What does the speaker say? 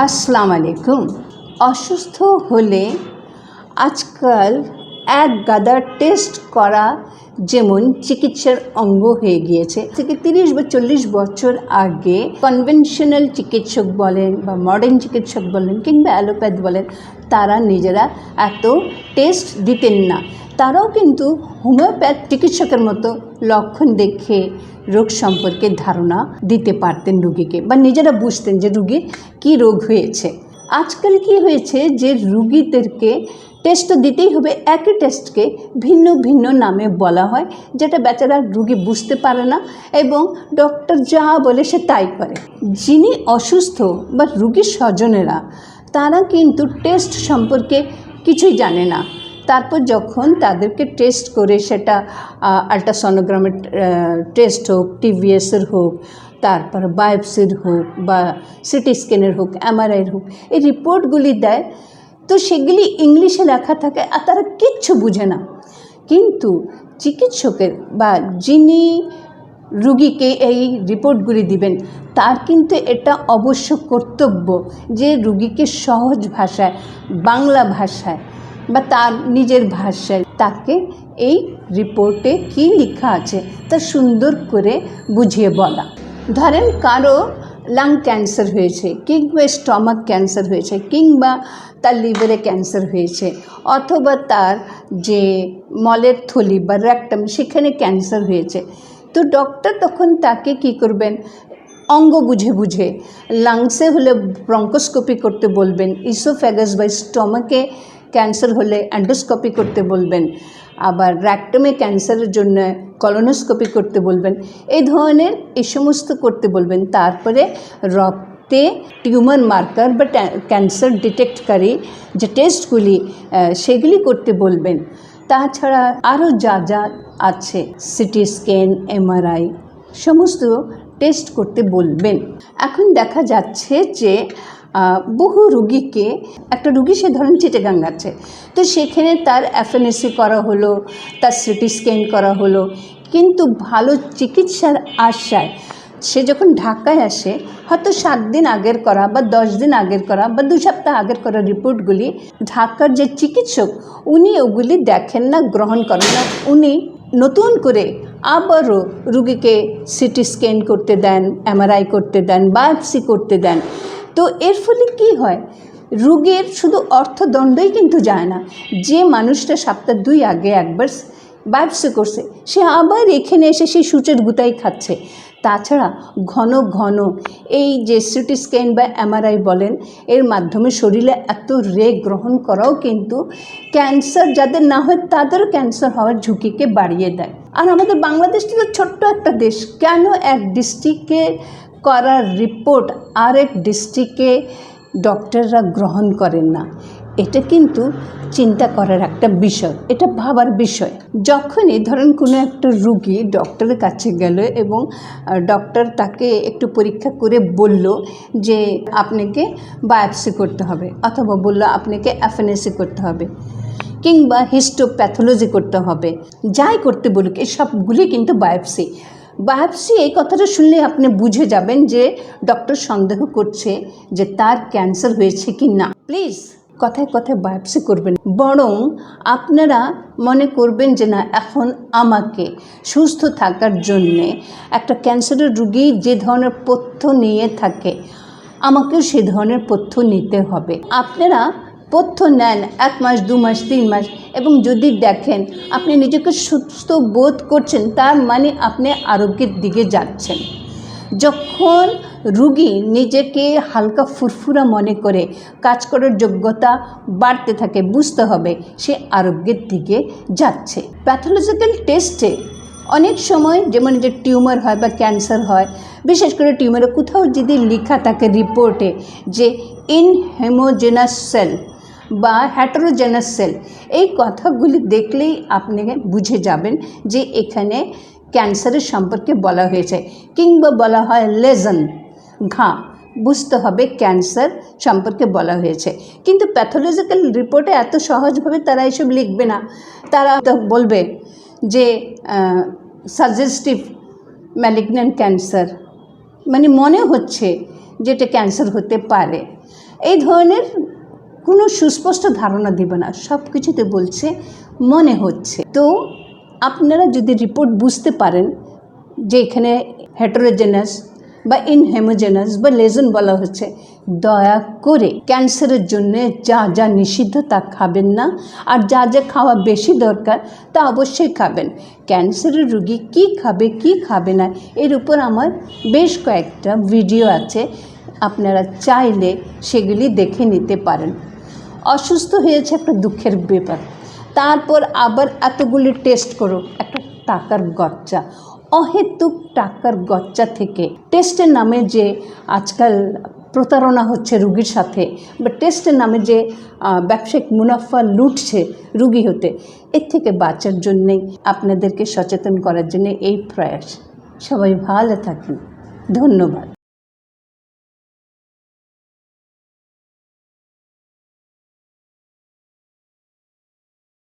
আসসালাম আলাইকুম। অসুস্থ হলে আজকাল এক গাদা টেস্ট করা যেমন চিকিৎসার অঙ্গ হয়ে গিয়েছে। থেকে তিরিশ বা চল্লিশ বছর আগে কনভেনশনাল চিকিৎসক বলেন বা মডার্ন চিকিৎসক বলেন কিংবা অ্যালোপ্যাথ বলেন, তারা নিজেরা এত টেস্ট দিতেন না। তারাও কিন্তু হোমিওপ্যাথ চিকিৎসকের মতো লক্ষণ দেখে রোগ সম্পর্কে ধারণা দিতে পারতেন রুগীকে বা নিজেরা বুঝতেন যে রুগীর কী রোগ হয়েছে। আজকাল কি হয়েছে যে রুগীদেরকে টেস্ট তো দিতেই হবে, একই টেস্টকে ভিন্ন ভিন্ন নামে বলা হয়, যেটা বেচারা রুগী বুঝতে পারে না এবং ডক্টর যা বলে সে তাই করে। যিনি অসুস্থ বা রুগীর স্বজনেরা, তারা কিন্তু টেস্ট সম্পর্কে কিছুই জানে না। তারপর যখন তাদেরকে টেস্ট করে সেটা আলট্রাসনোগ্রামের টেস্ট হোক টিভিএসের হোক, তারপর বায়োপসির হোক বা সিটি স্ক্যানের হোক এমআরআইয়ের হোক, এই রিপোর্টগুলি দেয়। তো সেগুলি ইংলিশে লেখা থাকে আর তারা কিচ্ছু বুঝে না। কিন্তু চিকিৎসকের বা যিনি রুগীকে এই রিপোর্টগুলি দিবেন, তার কিন্তু এটা অবশ্য কর্তব্য যে রুগীকে সহজ ভাষায়, বাংলা ভাষায় বা তার নিজের ভাষায় তাকে এই রিপোর্টে কি লেখা আছে তা সুন্দর করে বুঝিয়ে বলা। ধরেন কারও লাং ক্যান্সার হয়েছে, কিংবা স্টমাক ক্যান্সার হয়েছে, কিংবা তার লিভারে ক্যান্সার হয়েছে, অথবা তার যে মলের থলি বা র্যাকটাম সেখানে ক্যান্সার হয়েছে, তো ডক্টর তখন তাকে কি করবেন? অঙ্গ বুঝে বুঝে লাংসে হলে ব্রঙ্কোস্কোপি করতে বলবেন ইসোফ্যাগাস বা স্টমাকে ক্যান্সার হলে অ্যান্ডোস্কোপি করতে বলবেন, আবার র্যাকটমে ক্যান্সারের জন্য কলোনোস্কোপি করতে বলবেন, এই ধরনের এই সমস্ত করতে বলবেন। তারপরে রক্তে টিউমার মার্কার বা ক্যান্সার ডিটেক্টকারী যে টেস্টগুলি সেগুলি করতে বলবেন। তাছাড়া আরও যা যা আছে, সিটি স্ক্যান, এমআরআই, সমস্ত টেস্ট করতে বলবেন। এখন দেখা যাচ্ছে যে বহু রুগীকে, একটা রুগী সে ধরেন চিটেগাং আছে তো সেখানে তার এফএনএসি করা হলো, তার সিটি স্ক্যান করা হলো। কিন্তু ভালো চিকিৎসার আশায় সে যখন ঢাকায় আসে, হয়তো সাত দিন আগের করা বা দশ দিন আগের করা বা দু সপ্তাহ আগের করা রিপোর্টগুলি ঢাকার যে চিকিৎসক, উনি ওগুলি দেখেন না, গ্রহণ করেন না। উনি নতুন করে আবারও রুগীকে সিটি স্ক্যান করতে দেন এমআরআই করতে দেন বায়োপসি করতে দেন। তো এর ফলে কি হয়? রোগের শুধু অর্থদণ্ডই কিন্তু যায় না। যে মানুষটা সপ্তাহ দুই আগে একবার বায়োপসি করছে, সে আবার এখানে এসে সেই সূচের গুতাই খাচ্ছে। তাছাড়া ঘন ঘন এই যে সিটি স্ক্যান বা এমআরআই বলেন, এর মাধ্যমে শরীরে এত রে গ্রহণ করাও কিন্তু ক্যান্সার, যাদের না হয় তাদেরও ক্যান্সার হওয়ার ঝুঁকিকে বাড়িয়ে দেয়। আর আমাদের বাংলাদেশটা তো ছোট্ট একটা দেশ, কেন এক ডিস্ট্রিক্টে করার রিপোর্ট আরেক ডিস্ট্রিক্টে ডক্টররা গ্রহণ করেন না? এটা কিন্তু চিন্তা করার একটা বিষয়, এটা ভাবার বিষয়। যখনই ধরেন কোনো একটা রুগী ডক্টরের কাছে গেল এবং ডক্টর তাকে একটু পরীক্ষা করে বলল যে আপনাকে বায়োপসি করতে হবে অথবা বলল আপনাকে অ্যাফেনেসি করতে হবে কিংবা হিস্টোপ্যাথোলজি করতে হবে, যাই করতে বলুক, এই সবগুলি কিন্তু বায়োপসি বায়োপসি এই কথাটা শুনলে আপনি বুঝে যাবেন যে ডক্টর সন্দেহ করছে যে তার ক্যান্সার হয়েছে কি না প্লিজ কথায় কথায় বায়োপসি করবেন। বরং আপনারা মনে করবেন যে না, এখন আমাকে সুস্থ থাকার জন্যে একটা ক্যান্সারের রুগী যে ধরনের পথ্য নিয়ে থাকে, আমাকেও সে ধরনের পথ্য নিতে হবে। আপনারা পথ্য নেন এক মাস, দু মাস, তিন মাস এবং যদি দেখেন আপনি নিজেকে সুস্থ বোধ করছেন, তার মানে আপনি আরোগ্যের দিকে যাচ্ছেন। যখন রুগী নিজেকে হালকা ফুরফুরা মনে করে কাজ করার যোগ্যতা বাড়তে থাকে, বুঝতে হবে সে আরোগ্যের দিকে যাচ্ছে। প্যাথোলজিক্যাল টেস্টে অনেক সময় যেমন যে টিউমার হয় বা ক্যান্সার হয়, বিশেষ করে টিউমারে কোথাও যদি লেখা থাকে রিপোর্টে যে ইন হেমোজেনাস সেল বা হ্যাটারোজেনাস সেল এই কথাগুলি দেখলেই আপনি বুঝে যাবেন যে এখানে ক্যান্সারের সম্পর্কে বলা হয়েছে কিংবা বলা হয় লেজন ঘা, বুঝতে হবে ক্যান্সার সম্পর্কে বলা হয়েছে। কিন্তু প্যাথোলজিক্যাল রিপোর্টে এত সহজভাবে তারা এসব লিখবে না। তারা বলবে যে সাজেস্টিভ ম্যালিগন্যান্ট ক্যান্সার মানে মনে হচ্ছে যেটা ক্যান্সার হতে পারে। এই ধরনের কোনো সুস্পষ্ট ধারণা দেবে না। সব কিছুতে বলছে মনে হচ্ছে। তো আপনারা যদি রিপোর্ট বুঝতে পারেন যে এখানে হেটারোজেনাস বা ইনহেমোজেনাস বা লেজন বলা হচ্ছে, দয়া করে ক্যান্সারের জন্য যা যা নিষিদ্ধ তা খাবেন না। আর যা যা খাওয়া বেশি দরকার তা অবশ্যই খাবেন। ক্যান্সারের রুগী কি খাবে কি খাবে না, এর উপর আমার বেশ কয়েকটা ভিডিও আছে। আপনারা চাইলে সেগুলি দেখে নিতে পারেন। অসুস্থ হয়েছে একটা দুঃখের ব্যাপার। তারপর আবার এতগুলি টেস্ট করো। একটা টাকার গচ্চা। অহেতুক টাকার গচ্চা থেকে। টেস্টের নামে যে আজকাল প্রতারণা হচ্ছে রুগীর সাথে, বা টেস্টের নামে যে ব্যবসায়িক মুনাফা লুটছে রুগী হতে, এর থেকে বাঁচার জন্যেই আপনাদেরকে সচেতন করার জন্য এই প্রয়াস। সবাই ভালো থাকুন। ধন্যবাদ।